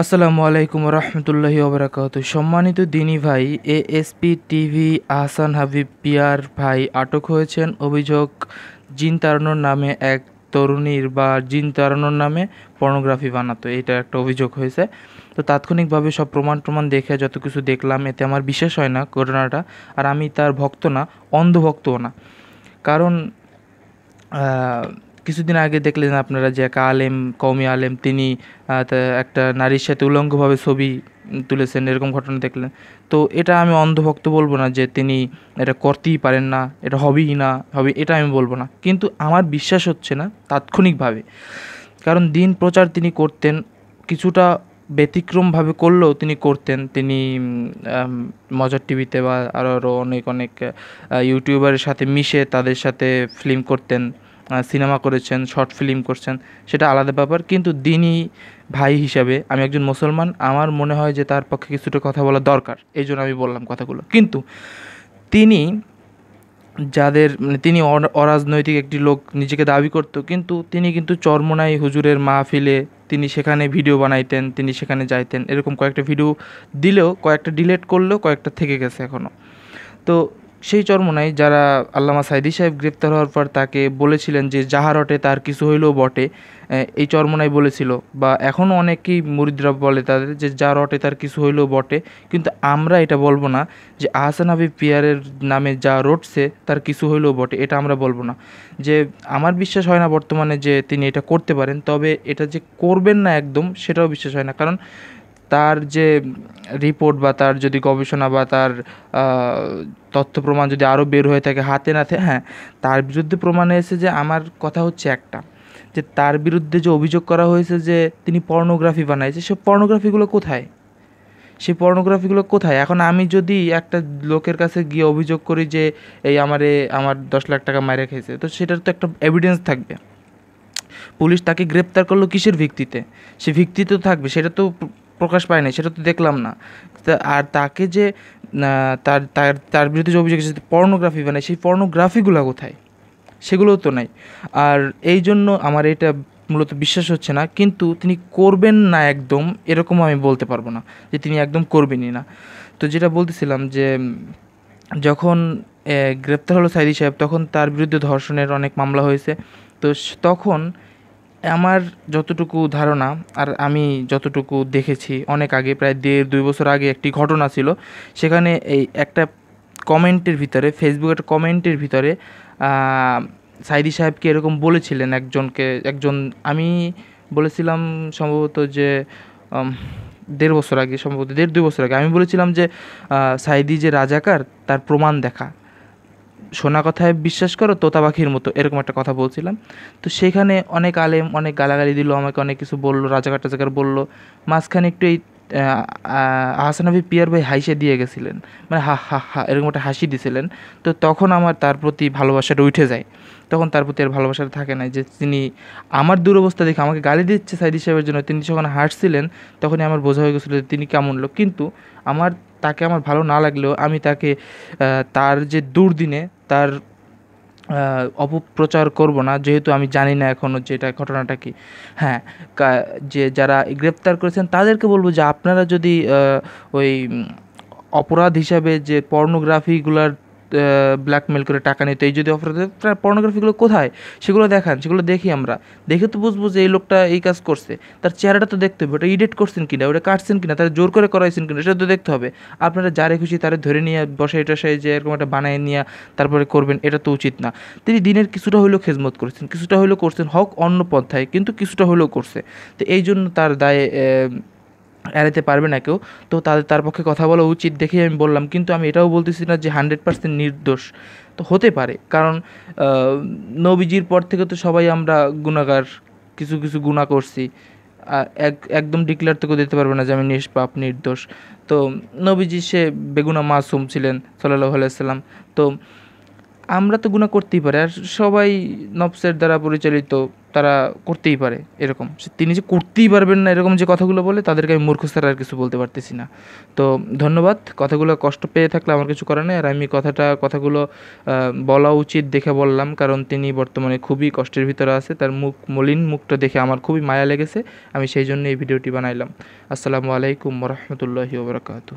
আসসালামু আলাইকুম রহমতুল্লাহি ওবরাকাত। সম্মানিত দিনী ভাই ASP TV Ahsan Habib peer ভাই আটক হয়েছেন। অভিযোগ, জিন তাড়ানোর নামে এক তরুণীর বা জিন তাড়ানোর নামে পর্নোগ্রাফি বানাতো। এটা একটা অভিযোগ হয়েছে। তো তাৎক্ষণিকভাবে সব প্রমাণ প্রমাণ দেখে যত কিছু দেখলাম, এতে আমার বিশ্বাস হয় না ঘটনাটা। আর আমি তার ভক্ত না, অন্ধভক্তও না। কারণ কিছুদিন আগে দেখলেন আপনারা যে এক আলেম, কওমি আলেম, তিনি একটা নারীর সাথে উলঙ্গভাবে ছবি তুলেছেন, এরকম ঘটনা দেখলেন। তো এটা আমি অন্ধভক্ত বলব না যে তিনি এটা করতেই পারেন না, এটা হবেই না, হবে এটা আমি বলব না। কিন্তু আমার বিশ্বাস হচ্ছে না তাৎক্ষণিকভাবে। কারণ দিন প্রচার তিনি করতেন, কিছুটা ব্যতিক্রমভাবে করলেও তিনি করতেন। তিনি মজার টিভিতে বা আরও আরও অনেক অনেক ইউটিউবারের সাথে মিশে তাদের সাথে ফিল্ম করতেন। সিনেমা করেছেন, শর্ট ফিল্ম করছেন, সেটা আলাদা ব্যাপার। কিন্তু দিনই ভাই হিসাবে আমি একজন মুসলমান, আমার মনে হয় যে তার পক্ষে কিছুটা কথা বলা দরকার। এই জন্য আমি বললাম কথাগুলো। কিন্তু তিনি যাদের মানে তিনি অরাজনৈতিক একটি লোক, নিজেকে দাবি করতো, কিন্তু তিনি কিন্তু চরমোনাই হুজুরের মাহফিলে তিনি সেখানে ভিডিও বানাইতেন, তিনি সেখানে যাইতেন। এরকম কয়েকটা ভিডিও দিলেও, কয়েকটা ডিলেট করলেও কয়েকটা থেকে গেছে এখনও তো সেই চরমোনাই যারা আল্লামা সাইদি সাহেব গ্রেপ্তার হওয়ার পর তাকে বলেছিলেন যে যাহারটে তার কিছু হইলেও বটে এই চরমোনাই বলেছিল। বা এখনও অনেকেই মুরিদরা বলে তাদের যে যার রটে তার কিছু হইলেও বটে। কিন্তু আমরা এটা বলব না যে আহসান হাবিব পিয়ারের নামে যা রটছে তার কিছু হইলেও বটে, এটা আমরা বলব না। যে আমার বিশ্বাস হয় না বর্তমানে যে তিনি এটা করতে পারেন, তবে এটা যে করবেন না একদম সেটাও বিশ্বাস হয় না। কারণ তার যে রিপোর্ট বা তার যদি গবেষণা বা তার তথ্য প্রমাণ যদি আরও বের হয়ে থাকে হাতে নাতে হ্যাঁ তার বিরুদ্ধে প্রমাণ এসেছে যে আমার কথা হচ্ছে একটা। যে তার বিরুদ্ধে যে অভিযোগ করা হয়েছে যে তিনি পর্নোগ্রাফি বানাইছে, সে পর্নোগ্রাফিগুলো কোথায়? সেই পর্নোগ্রাফিগুলো কোথায়? এখন আমি যদি একটা লোকের কাছে গিয়ে অভিযোগ করি যে এই আমারে, আমার দশ লাখ টাকা মাইরে খেয়েছে তো সেটার তো একটা এভিডেন্স থাকবে। পুলিশ তাকে গ্রেপ্তার করল কিসের ভিত্তিতে? সে ভিত্তিতে থাকবে, সেটা তো প্রকাশ পায়নি সেটা তো দেখলাম না। আর তাকে যে তার তার তার বিরুদ্ধে যে অভিযোগ এসেছে পর্নোগ্রাফি বানায় সেই পর্নোগ্রাফিগুলো কোথায়? সেগুলোও তো নাই। আর এই জন্য আমার এটা মূলত বিশ্বাস হচ্ছে না, কিন্তু তিনি করবেন না একদম, এরকম আমি বলতে পারব না যে তিনি একদম করবেনই না। তো যেটা বলতেছিলাম যে, যখন গ্রেপ্তার হলো সাইদি সাহেব, তখন তার বিরুদ্ধে ধর্ষণের অনেক মামলা হয়েছে। তো তখন আমার যতটুকু ধারণা, আর আমি যতটুকু দেখেছি, অনেক আগে, প্রায় দেড়, দুই বছর আগে একটি ঘটনা ছিল। সেখানে এই একটা কমেন্টের ভিতরে ফেসবুক একটা কমেন্টের ভিতরে সাইদি সাহেবকে এরকম বলেছিলেন একজনকে, একজন, আমি বলেছিলাম সম্ভবত যে দেড় বছর আগে, সম্ভবত দেড়, দুই বছর আগে, আমি বলেছিলাম যে সাইদি যে রাজাকার, তার প্রমাণ দেখা। শোনা কথায় বিশ্বাস করো, তোতা পাখির মতো, এরকম একটা কথা বলছিলাম। তো সেখানে অনেক আলেম, অনেক গালাগালি দিল, আমাকে অনেক কিছু বলল, রাজাকার টাজাকার বলল। মাঝখানে একটু এই হাবিব পিয়ার ভাই হাইসে দিয়ে গেছিলেন। মানে হা হা হা, এরকম একটা হাসি দিছিলেন। তো তখন আমার তার প্রতি ভালোবাসাটা উঠে যায়। তখন তার প্রতি আর ভালোবাসাটা থাকে না যে তিনি আমার দুরবস্থা দেখে আমাকে গালি দিচ্ছে সাইদি সাহেবের জন্য। তিনি যখন হাসছিলেন, তখনই আমার বোঝা হয়ে গেছিল যে তিনি কেমন লোক। কিন্তু আমার, তাকে আমার ভালো না লাগলেও আমি তাকে তার যে দুর্দিনে তার অপপ্রচার করব না, যেহেতু আমি জানি না এখনও যে এটা ঘটনাটা কি। হ্যাঁ যে যারা গ্রেপ্তার করেছেন, তাদেরকে বলব যে আপনারা যদি ওই অপরাধ হিসাবে যে পর্নোগ্রাফিগুলার ব্ল্যাকমেল করে টাকা নিতে, এই যদি অপরাধ পর্নোগ্রাফিগুলো কোথায়? সেগুলো দেখান, সেগুলো দেখি আমরা। দেখে তো বুঝব যে এই লোকটা এই কাজ করছে। তার চেহারাটা তো দেখতে হবে, ওটা এডিট করছেন কিনা, ওটা কাটছেন কিনা, তার জোর করে করাইছেন কিনা, সেটা তো দেখতে হবে। আপনারা যারে খুশি তারে ধরে নিয়ে বসে, এটা সেই যে এরকম একটা বানায় নিয়ে তারপরে করবেন, এটা তো উচিত না। তিনি দিনের কিছুটা হলেও খেজমত করেছেন, কিছুটা হলেও করছেন, হক অন্য পন্থায়, কিন্তু কিছুটা হলেও করছে। তো এই জন্য তার দায়ে এড়াতে পারবে না কেউ, তো তাদের, তার পক্ষে কথা বলা উচিত দেখেই আমি বললাম। কিন্তু আমি এটাও বলতেছি না যে হান্ড্রেড পার্সেন্ট নির্দোষ। তো হতে পারে, কারণ নবীজির পর থেকে তো সবাই আমরা গুণাগার, কিছু কিছু গুণা করছি। এক, একদম ডিক্লেয়ার তো দিতে পারবে না যে আমি নিষ্পাপ, নির্দোষ। তো নবীজি, সে বেগুনা মাসুম ছিলেন সাল্লাহ আলাইসাল্লাম তো আমরা তো গুণা করতেই পারি, আর সবাই নফসের দ্বারা পরিচালিত। তারা করতেই পারে এরকম। তিনি যে করতেই পারবেন না এরকম যে কথাগুলো বলে, তাদেরকে আমি মূর্খ ছাড়া আর কিছু বলতে পারতেছি না। তো ধন্যবাদ। কথাগুলো কষ্ট পেয়ে থাকলে আমার কিছু করার নেই। আর আমি কথাটা, কথাগুলো বলা উচিত দেখে বললাম, কারণ তিনি বর্তমানে খুবই কষ্টের ভিতরে আছে। তার মুখ মলিন মুখটা দেখে আমার খুবই মায়া লেগেছে। আমি সেই জন্য এই ভিডিওটি বানাইলাম। আসসালামু আলাইকুম রহমতুল্লাহি ওবরাকাতু